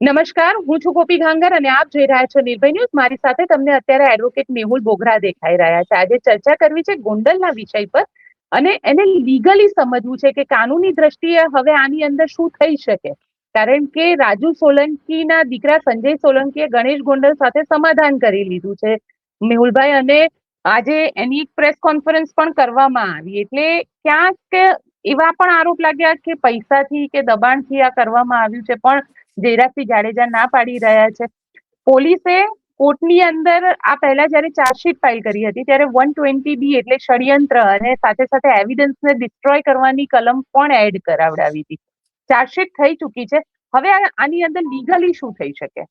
નમસ્કાર, હું છું ગોપી ઘાંગર અને આપ જોઈ રહ્યા છો નિર્ભય ન્યૂઝ. મારી સાથે તમને અત્યારે એડવોકેટ મેહુલ બોગરા દેખાઈ રહ્યા છે. આજે ચર્ચા કરવી છે ગોંડલના વિષય પર અને એને લીગલી સમજવું છે કે કાનૂની દ્રષ્ટિએ હવે આની અંદર શું થઈ શકે. કારણ કે રાજુ સોલંકીના દીકરા સંજય સોલંકીએ ગણેશ ગોંડલ સાથે સમાધાન કરી લીધું છે. મેહુલભાઈ, અને આજે એની એક પ્રેસ કોન્ફરન્સ પણ કરવામાં આવી. એટલે ક્યાંક એવા પણ આરોપ લાગ્યા કે પૈસાથી કે દબાણથી આ કરવામાં આવ્યું છે. પણ જયરાજસિંહ જાડેજા ના પાડી રહ્યા છે. પોલીસે કોર્ટની અંદર આ પહેલા જ્યારે ચાર્જશીટ ફાઇલ કરી હતી, ત્યારે વન ટ્વેન્ટી બી એટલે ષડયંત્ર અને સાથે સાથે એવિડન્સને ડિસ્ટ્રોય કરવાની કલમ પણ એડ કરાવડાવી હતી. ચાર્જશીટ થઈ ચૂકી છે. હવે આની અંદર લીગલી શું થઈ શકે?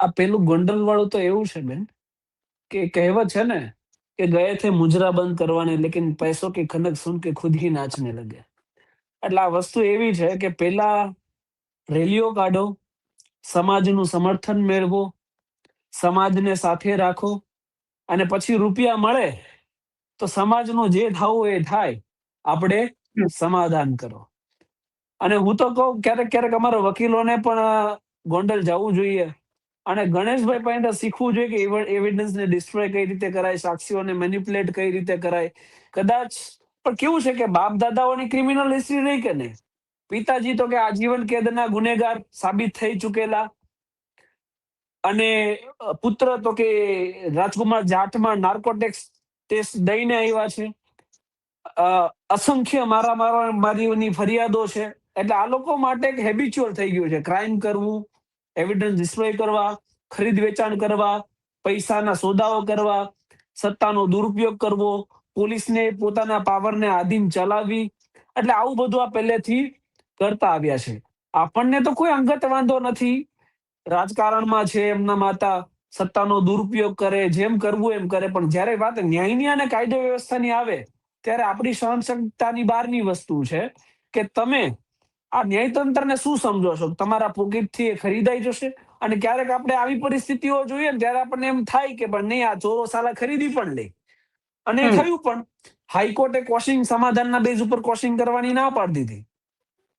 આ પેલું ગોંડલ વાળું તો એવું છે બેન, કે કહેવત છે ને, કે ગયે થે મુજરા બંધ કરવાને લેકિન પૈસો કે ખનક સુન કે ખુદ હી નાચને લગે. એટલે આ વસ્તુ એવી છે કે પેલા રેલીઓ કાઢો, સમાજનું સમર્થન મેળવો, સમાજને સાથે રાખો અને પછી રૂપિયા મળે તો સમાજનો જે થવું એ થાય, આપણે સમાધાન કરો. અને હું તો કહું, ક્યારેક ક્યારેક અમારા વકીલોને પણ ગોંડલ જવું જોઈએ. અને ગણેશભાઈ પાસે શીખવું જોઈએ કે એવિડન્સને ડિસ્ટ્રોય કઈ રીતે કરાય, સાક્ષીઓને મેન્યુપ્યુલેટ કઈ રીતે કરાય. કદાચ, પણ કેવું છે કે બાપ દાદાઓની ક્રિમિનલ હિસ્ટ્રી રહી કે નહીં? પિતાજી તો કે આજીવન કેદના ગુનેગાર સાબિત થઈ ચૂકેલા. અને પુત્ર તો કે રાજકુમાર જાટમાં નાર્કોટેક્સ ટેસ્ટ દઈને આવ્યા છે. અસંખ્ય મારા મારા, મારીઓની ફરિયાદો છે. એટલે આ લોકો માટે એક હેબિચ્યુઅલ થઈ ગયું છે. ક્રાઇમ કરવું એવિડન્સ ડિસ્ટ્રોય કરવા, ખરીદ વેચાણ કરવા, પૈસાના સોદાઓ કરવા, સત્તાનો દુરુપયોગ કરવો, પોલીસને પોતાના પાવરને આધીન ચલાવી એટલે આવું બધું આ પહેલેથી કરતા આવ્યા છે. આપણને તો કોઈ અંગત વાંધો નથી. રાજકારણમાં છે એમના માતા સત્તાનો દુરુપયોગ કરે જેમ કરવું એમ કરે પણ જ્યારે વાત ન્યાયની અને કાયદો વ્યવસ્થાની આવે ત્યારે આપણી સહનશક્તાની બહારની વસ્તુ છે કે તમે આ ન્યાયતંત્રને શું સમજો છો? તમારા પોકેટથી એ ખરીદાઈ જશે અને ક્યારેક આપણે આવી પરિસ્થિતિઓ જોઈએ ને ત્યારે આપણને એમ થાય કે પણ નહીં આ ચોરો સાલા ખરીદી પણ લે. અને. થયું પણ. હાઈકોર્ટે કોશિંગ સમાધાનના બેઝ ઉપર કોશિંગ કરવાની ના પાડી દીધી.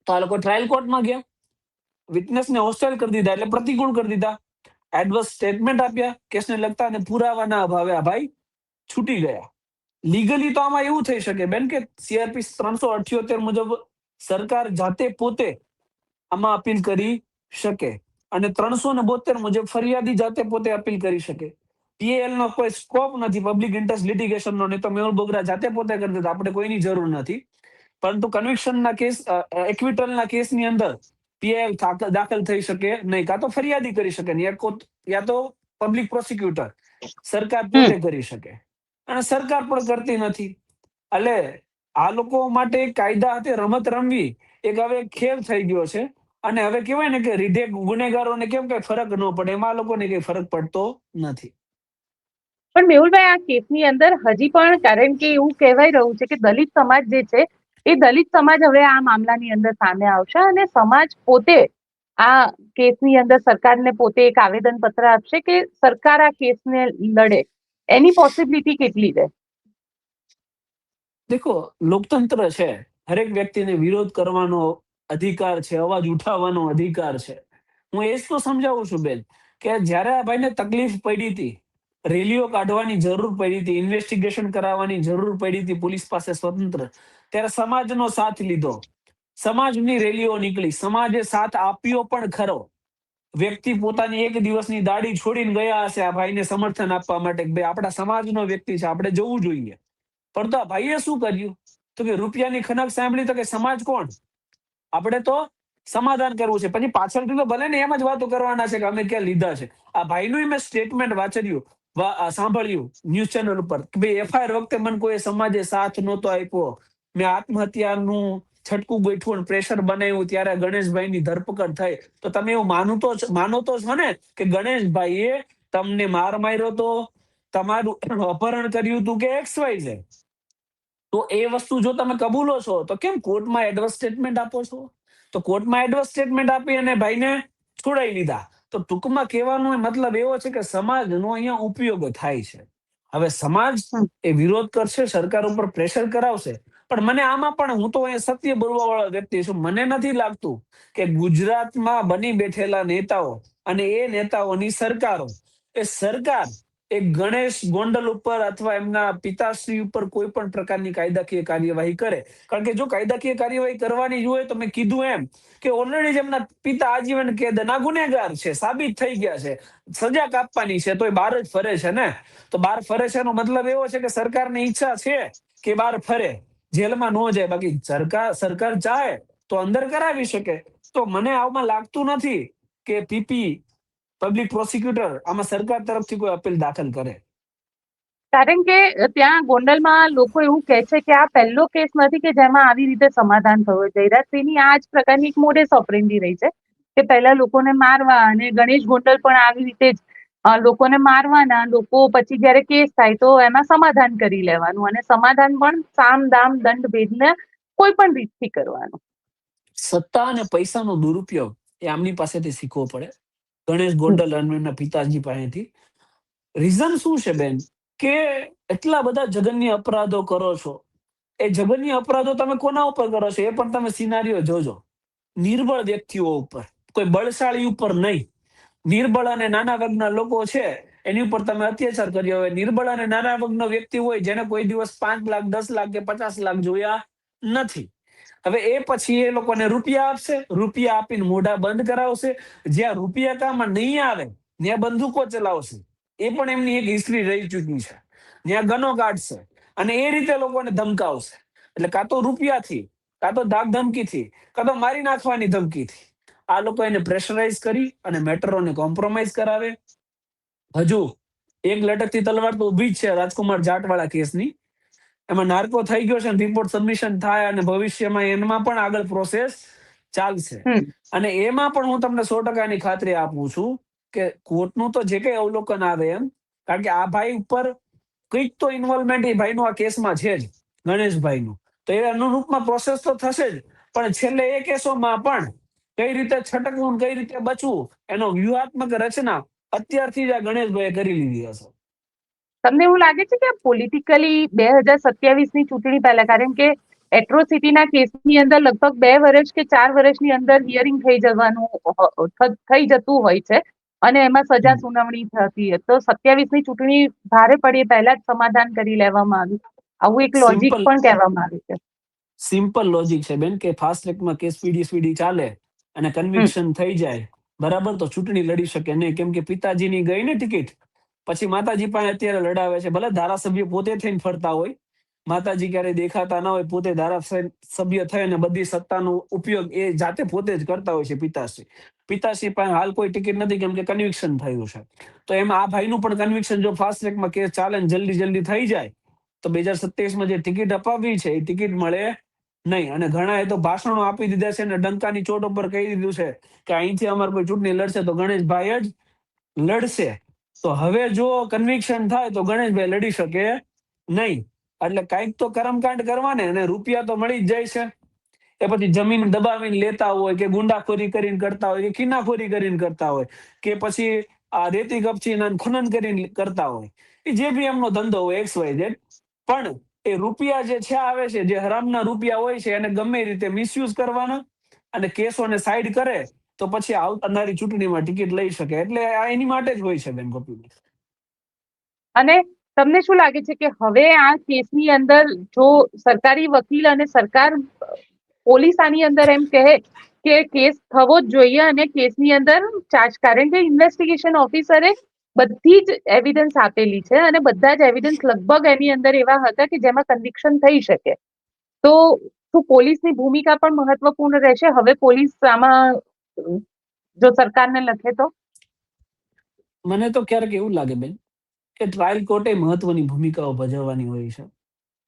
તો આ લોકો ટ્રાયલ કોર્ટમાં ગયા. વિટનેસને હોસ્ટેલ કરી દીધા એટલે પ્રતિકૂળ કરી દીધા. એડવર્સ સ્ટેટમેન્ટ આપ્યા. કેસને લગતા અને પુરાવાના અભાવે આ ભાઈ છૂટી ગયા. લીગલી તો આમાં એવું થઈ શકે બેન કે સીઆરપી ત્રણસો અઠ્યોતેર મુજબ સરકાર જાતે પોતે આમાં અપીલ કરી શકે. અને ત્રણસો ને બોતેર મુજબ ફરિયાદી જાતે પોતે અપીલ કરી શકે. પીએલ નો કોઈ સ્કોપ નથી. પબ્લિક ઇન્ટરેસ્ટ લિટિગેશન નો. નહીં તો મેહુલ બોગરા જાતે પોતે કરી દેતા. આપણે કોઈની જરૂર નથી. પરંતુ કન્વિક્શનના કેસ એક્વિટલના કેસની અંદર પીએલ દાખલ થઈ શકે નહીં. કાં તો ફરિયાદી કરી શકે નહીં. યા તો પબ્લિક પ્રોસિક્યુટર સરકાર પોતે કરી શકે. અને સરકાર પણ કરતી નથી. એટલે આ લોકો માટે કાયદા હાથે રમત રમવી એક હવે ખેલ થઈ ગયો છે. અને હવે કહેવાય ને કે રીઢે ગુનેગારોને કેમ કઈ ફરક ન પડે? એમાં આ લોકોને કઈ ફરક પડતો નથી. પણ મેહુલભાઈ આ કેસની અંદર હજી પણ કારણ કે એવું કહેવાય રહ્યું છે કે દલિત સમાજ જે છે એ દલિત સમાજ હવે આ મામલાની અંદર સામે આવશે અને સમાજ પોતે આ કેસની અંદર સરકારને પોતે એક આવેદન પત્ર આપશે કે સરકાર આ કેસને લડે. એની પોસિબિલિટી કેટલી છે દેખો, લોકતંત્ર છે, હરેક વ્યક્તિને વિરોધ કરવાનો અધિકાર છે, અવાજ ઉઠાવવાનો અધિકાર છે. હું એ જ તો સમજાવું છું બેન, કે જ્યારે આ ભાઈને તકલીફ પડી હતી રેલીઓ કાઢવાની જરૂર પડી હતી ઇન્વેસ્ટિગેશન કરાવવાની જરૂર પડી હતી, પોલીસ પાસે સ્વતંત્ર. ત્યારે સમાજનો સાથ લીધો. સમાજની રેલીઓ નીકળી. સમાજે સાથ આપ્યો પણ ખરો. વ્યક્તિ પોતાની એક દિવસની દાઢી છોડીને ગયા હશે, આ ભાઈને સમર્થન આપવા માટે ભાઈ, આપણા સમાજનો વ્યક્તિ છે, આપણે જવું જોઈએ. પરંતુ આ ભાઈએ શું કર્યું? તો કે રૂપિયાની ખનક સાંભળી તો કે સમાજ કોણ? આપણે તો સમાધાન કરવું છે. પછી પાછળથી તો ભલે ને એમ જ વાતો કરવાના છે કે અમે ક્યાં લીધા છે. આ ભાઈનું મેં સ્ટેટમેન્ટ વાંચર્યું સાંભળ્યું, ન્યૂઝ ચેનલ ઉપર, કે ભાઈ, એફઆઈઆર વખતે મને કોઈ સમાજે સાથ નહોતો આપ્યો. મેં આત્મહત્યાનું છટકું ગોઠવું પ્રેશર બનાવ્યું ત્યારે ગણેશભાઈની ધરપકડ થઈ. તો તમે એવું માનું માનો તો છો ને કે ગણેશભાઈએ તમને માર માર્યો તો તમારું અપહરણ કર્યું હતું કે એક્સ વાય છે તો એ વસ્તુ જો તમે કબૂલો છો, તો કેમ કોર્ટમાં એડવર્સ સ્ટેટમેન્ટ આપો છો? તો કોર્ટમાં એડવર્સ સ્ટેટમેન્ટ આપી અને ભાઈને છોડાઈ લીધા. તો ટૂંકમાં કહેવાનો મતલબ એવો છે કે સમાજનો અહીંયા ઉપયોગ થાય છે. હવે સમાજ એ વિરોધ કરશે સરકાર ઉપર પ્રેશર કરાવશે. પણ મને આમાં પણ હું તો અહીંયા સત્ય બોલવા વાળો વ્યક્તિ છું. મને નથી લાગતું કે ગુજરાતમાં બની બેઠેલા નેતાઓ અને એ નેતાઓની સરકારો એ સરકાર એ ગણેશ ગોંડલ ઉપર અથવા એમના પિતાશ્રી ઉપર કોઈ પણ પ્રકારની કાયદાકીય કાર્યવાહી કરે. કારણ કે જો કાયદાકીય કાર્યવાહી કરવાની જ હોય તો મેં કીધું એમ કે ઓલરેડી જ પિતા આજીવન કેદના ગુનેગાર છે, સાબિત થઈ ગયા છે, સજા કાપવાની છે તો એ બહાર જ ફરે છે ને? તો બહાર ફરે છે એનો મતલબ એવો છે કે સરકારની ઈચ્છા છે કે બહાર ફરે, જેલમાં ન જાય. બાકી સરકાર સરકાર ચાહે તો અંદર કરાવી શકે. તો મને આમાં લાગતું નથી કે પીપી પબ્લિક પ્રોસિક્યુટર આમાં સરકાર તરફથી કોઈ અપીલ દાખલ કરે? કારણ કે ત્યાં ગોંડલમાં લોકો એવું કહે છે કે આ પહેલો કેસ નથી કે જેમાં આવી રીતે સમાધાન થયું જયરાજસિંહની આ જ પ્રકારની એક મોડેસ ઓપરેન્ડી રહી છે કે પહેલા લોકોને મારવા અને ગણેશ ગોંડલ પણ આવી રીતે જ લોકોને મારવાના લોકો પછી જ્યારે કેસ થાય તો એમાં સમાધાન કરી લેવાનું અને સમાધાન પણ સામ દામ દંડ ભેદને કોઈ પણ રીતથી કરવાનું. સત્તા અને પૈસાનો દુરુપયોગ એ આમની પાસેથી શીખવો પડે. ગણેશ ગોંડલ અને એમના પિતાજી પાસેથી. રીઝન શું છે, બેન? કે એટલા બધા જગન્ય અપરાધો કરો છો. એ જગન્ય અપરાધો તમે કોના ઉપર કરો છો? એ પણ તમે સિનારીઓ જોજો. નિર્બળ વ્યક્તિઓ ઉપર. કોઈ બળશાળી ઉપર નહીં. નિર્બળ અને નાના વર્ગના લોકો છે, એની ઉપર તમે અત્યાચાર કર્યો હોય. નિર્બળ અને નાના વર્ગનો વ્યક્તિ હોય, જેને કોઈ દિવસ પાંચ લાખ, દસ લાખ કે પચાસ લાખ જોયા નથી. હવે એ પછી એ લોકોને રૂપિયા આપશે, રૂપિયા આપીને મોઢા બંધ કરાવશે. જ્યાં રૂપિયા કામાં નહીં આવે, ત્યાં બંદૂકો ચલાવશે. એ પણ એમની એક હિસ્ટ્રી રહી ચૂકી છે. ત્યાં ગનો કાઢશે અને એ રીતે લોકોને ધમકાવશે. એટલે કાં તો રૂપિયાથી, કાં તો ધાક ધમકીથી, કાં તો મારી નાખવાની ધમકીથી. આ લોકો એને પ્રેશરાઇઝ કરી અને મેટરોને કોમ્પ્રોમાઇઝ કરાવે. હજુ એક લટકતી તલવાર તો ઊભી જ છે રાજકુમાર જાટવાળા કેસની. એમાં નાર્કો થઈ ગયો છે રિપોર્ટ સબમિશન થાય અને ભવિષ્યમાં એમાં પણ આગળ પ્રોસેસ ચાલશે. અને એમાં પણ હું તમને સો ટકાની ખાતરી આપું છું કે કોર્ટનું તો જે કઈ અવલોકન આવે એમ કારણ કે આ ભાઈ ઉપર કંઈક તો ઇન્વોલ્વમેન્ટ એ ભાઈનું આ કેસમાં છે જ ગણેશભાઈનું. તો એ અનુરૂપમાં પ્રોસેસ તો થશે જ પણ છેલ્લે એ કેસોમાં પણ કઈ રીતે છટકવું કઈ રીતે બચવું એનો વ્યૂહાત્મક રચના અત્યારથી જ આ ગણેશભાઈએ કરી લીધી હશે. તમને એવું લાગે છે કે પોલિટિકલી બે હજાર સત્યાવીસની ચૂંટણી પહેલા કારણ કે એટ્રોસિટીના કેસની અંદર લગભગ બે વર્ષ કે ચાર વર્ષની અંદર હિયરિંગ થઈ જવાનું થઈ જતું હોય છે અને એમાં સજા સુનાવણી થતી હોય. તો સત્યાવીસની ચૂંટણી ભારે પડી પહેલા જ સમાધાન કરી લેવામાં આવ્યું. આવું એક લોજિક પણ કહેવામાં આવ્યું છે. સિમ્પલ લોજિક છે બેન કે ફાસ્ટ ટ્રેકમાં કેસ પીડી સ્પીડી ચાલે અને કન્વિક્શન થઈ જાય. બરાબર? તો ચૂંટણી લડી શકે નહીં. કેમ કે પિતાજીની ગઈ ને ટિકિટ પછી માતાજી પાસે અત્યારે લડાવે છે. ભલે ધારાસભ્ય પોતે થઈને ફરતા હોય, માતાજી ક્યારેય દેખાતા ના હોય, પોતે ધારાસભ્ય થઈ અને બધી સત્તાનો ઉપયોગ એ જાતે પોતે જ કરતા હોય છે પિતાશ્રી. પિતાશ્રી પાસે હાલ કોઈ ટિકિટ નથી કેમ કે કન્વિક્શન થયું છે. તો એમાં આ ભાઈનું પણ કન્વિક્શન જો ફાસ્ટ ટ્રેકમાં કેસ ચાલે જલ્દી જલ્દી થઈ જાય, તો બે હજાર સત્યાવીસમાં જે ટિકિટ અપાવી છે એ ટિકિટ મળે નહીં. અને ઘણા એ તો ભાષણો આપી દીધા છે અને ડંકાની ચોટ ઉપર કહી દીધું છે કે અહીંથી અમારે કોઈ ચૂંટણી લડશે તો ગણેશભાઈ જ લડશે. તો હવે જો કન્વિક્શન થાય તો ગણેશભાઈ લડી શકે નહીં. એટલે કાંઈક તો કર્મકાંડ કરવાને અને રૂપિયા તો મળી જ જાય છે. એ પછી જમીન દબાવીને લેતા હોય કે ગુંડાખોરી કરીને કરતા હોય કે ખીનાખોરી કરીને કરતા હોય કે પછી આ રેતી કપચી ખનન કરીને કરતા હોય. એ જે બી એમનો ધંધો હોય એક્સ વાય ઝેડ. પણ એ રૂપિયા જે છે આવે છે, જે હરામના રૂપિયા હોય છે, એને ગમે રીતે મિસયુઝ કરવાના અને કેસોને સાઈડ કરે તો પછી આવનારી ચૂંટણીમાં ટિકિટ લઈ શકે. એટલે આ એની માટે જ હોય છે બેન ગોપીબેન અને તમને શું લાગે છે કે હવે આ કેસની અંદર જો સરકારી વકીલ અને સરકાર પોલીસ આની અંદર એમ કહે કે કેસ થવો જ જોઈએ અને કેસની અંદર ચાર્જ, કારણ કે ઇન્વેસ્ટિગેશન ઓફિસરે બધી જ એવિડન્સ આપેલી છે અને બધા જ એવિડન્સ લગભગ એની અંદર એવા હતા કે જેમાં કન્વિક્શન થઈ શકે. તો શું પોલીસની ભૂમિકા પણ મહત્વપૂર્ણ રહેશે? હવે પોલીસ આમાં જો સરકારને લખે તો? મને તો ક્યારેક એવું લાગે બેન કે ટ્રાયલ કોર્ટે મહત્વની ભૂમિકાઓ ભજવવાની હોય છે.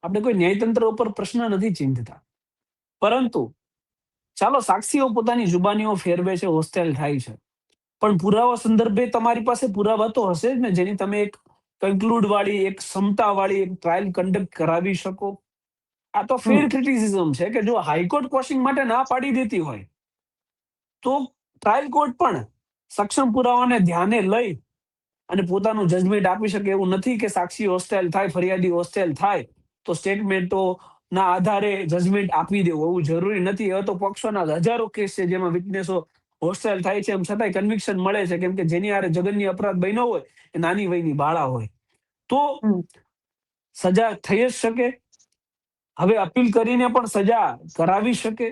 આપણે કોઈ ન્યાયતંત્ર ઉપર પ્રશ્ન નથી ચિંતતા. પરંતુ ચાલો સાક્ષીઓ પોતાની જુબાનીઓ ફેરવે છે હોસ્ટેલ થાય છે. પણ પુરાવા સંદર્ભે તમારી પાસે પુરાવા તો હશે જ ને જેની તમે એક કન્ક્લુડ વાળી એક ક્ષમતા વાળી એક ટ્રાયલ કન્ડક્ટ કરાવી શકો. આ તો ફેર. ક્રિટિસિઝમ છે કે જો હાઈકોર્ટ કોશિંગ માટે ના પાડી દેતી હોય તો ટ્રાયલ કોર્ટ પણ સક્ષમ પુરાવાને ધ્યાને લઈ અને પોતાનું જજમેન્ટ આપી શકે એવું નથી કે સાક્ષી હોસ્ટેલ થાય ફરિયાદી હોસ્ટેલ થાય તો સ્ટેટમેન્ટો ના આધારે જજમેન્ટ આપી દેવું એવું જરૂરી નથી. હવે તો પક્ષોના હજારો કેસ છે જેમાં વિટનેસો હોસ્ટેલ થાય છે. એમ છતાંય કન્વિક્શન મળે છે કેમ કે જેની આરે જગન્ય અપરાધ બન્યો હોય એ નાની વયની બાળા હોય. તો સજા થઈ જ શકે. હવે અપીલ કરીને પણ સજા કરાવી શકે.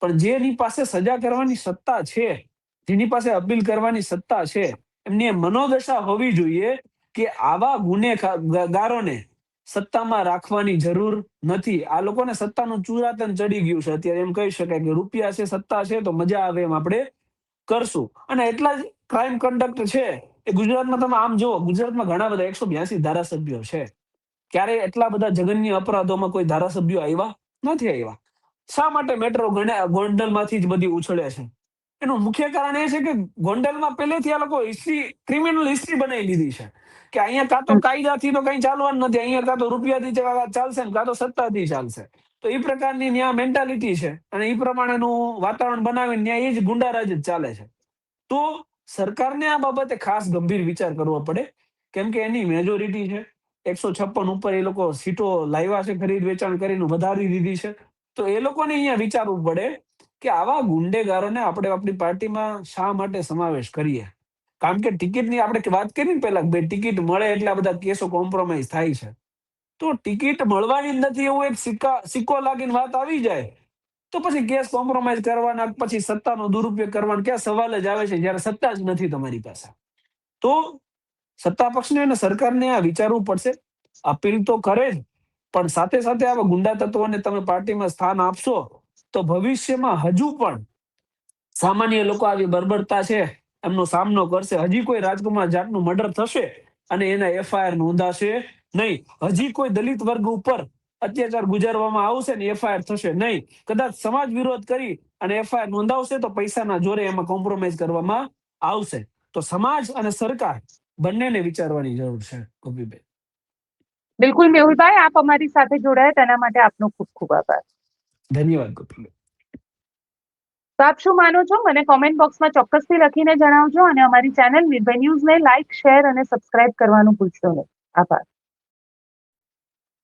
પણ જેની પાસે સજા કરવાની સત્તા છે, જેની પાસે અપીલ કરવાની સત્તા છે, એમની મનોદશા હોવી જોઈએ કે આવા ગુનેગારોને સત્તામાં રાખવાની જરૂર નથી. આ લોકોને સત્તાનું ચુરાતન ચડી ગયું છે. અત્યારે એમ કહી શકાય કે રૂપિયા છે, સત્તા છે, તો મજા આવે એમ આપણે કરશું. અને એટલા જ ક્રાઇમ કન્ડક્ટ છે એ ગુજરાતમાં તમે આમ જુઓ, ગુજરાતમાં ઘણા બધા એકસો બ્યાસી ધારાસભ્યો છે. ક્યારે એટલા બધા જગન્ય અપરાધોમાં કોઈ ધારાસભ્યો આવ્યા? નથી આવ્યા. શા માટે મેટ્રો ગોંડલમાંથી જ બધી ઉછળે છે? એનું મુખ્ય કારણ એ છે કે ગોંડલમાં પહેલેથી આ લોકો હિસ્ટ્રી ક્રિમિનલ હિસ્ટ્રી બનાવી લીધી છે. કે અહીંયા કાં તો કાયદાથી તો કઈ ચાલવાનું નથી અહીંયા કાં તો રૂપિયાથી ચાલશે ને કાં તો સત્તાથી ચાલશે. તો એ પ્રકારની ત્યાં મેન્ટાલિટી છે અને એ પ્રમાણેનું વાતાવરણ બનાવીને ત્યાં એ જ ગુંડારાજ જ ચાલે છે. તો સરકારને આ બાબતે ખાસ ગંભીર વિચાર કરવો પડે. કેમ કે એની મેજોરિટી છે. એકસો છપ્પન ઉપર એ લોકો સીટો લાવ્યા છે ખરીદ વેચાણ કરીને વધારી દીધી છે. તો એ લોકોને અહીંયા વિચારવું પડે કે આવા ગુંડેગારોને આપણે આપણી પાર્ટીમાં શા માટે સમાવેશ કરીએ? કારણ કે ટિકિટની આપણે વાત કરી ને પહેલા બે ટિકિટ મળે એટલે આ બધા કેસો કોમ્પ્રોમાઇઝ થાય છે. તો ટિકિટ મળવાની નથી, એવું એક સિક્કા, સિક્કો લાગીને વાત આવી જાય. તો પછી કેસ કોમ્પ્રોમાઇઝ કરવાના પછી સત્તાનો દુરુપયોગ કરવાનો ક્યાં સવાલ જ આવે છે જ્યારે સત્તા જ નથી તમારી પાસે. તો સત્તા પક્ષને અને સરકારને આ વિચારવું પડશે. અપીલ તો કરે જ. પણ સાથે સાથે આવા ગુંડા તત્વોને તમે પાર્ટીમાં સ્થાન આપશો, તો ભવિષ્યમાં હજુ પણ સામાન્ય લોકો આવી બર્બરતા છે, એમનો સામનો કરશે. હજી કોઈ રાજકુમાર જાટનું મર્ડર થશે અને એના એફઆઈઆર નોંધાશે નહીં. હજી કોઈ દલિત વર્ગ ઉપર અત્યાચાર ગુજારવામાં આવશે ને એફઆઈઆર થશે નહીં. કદાચ સમાજ વિરોધ કરી અને એફઆઈઆર નોંધાવશે તો પૈસાના જોરે એમાં કોમ્પ્રોમાઇઝ કરવામાં આવશે. તો સમાજ અને સરકાર બંનેને વિચારવાની જરૂર છે, ગોપીબેન. બિલકુલ મેહુલભાઈ આપ અમારી સાથે જોડાયા. તેના માટે આપનો ખૂબ ખૂબ આભાર. ધન્યવાદ તો આપ શું માનો છો? મને કોમેન્ટ બોક્સમાં ચોક્કસથી લખીને જણાવજો અને અમારી ચેનલ નિર્ભય ન્યૂઝને લાઇક શેર અને સબસ્ક્રાઇબ કરવાનું ભૂલશો નહીં. આભાર.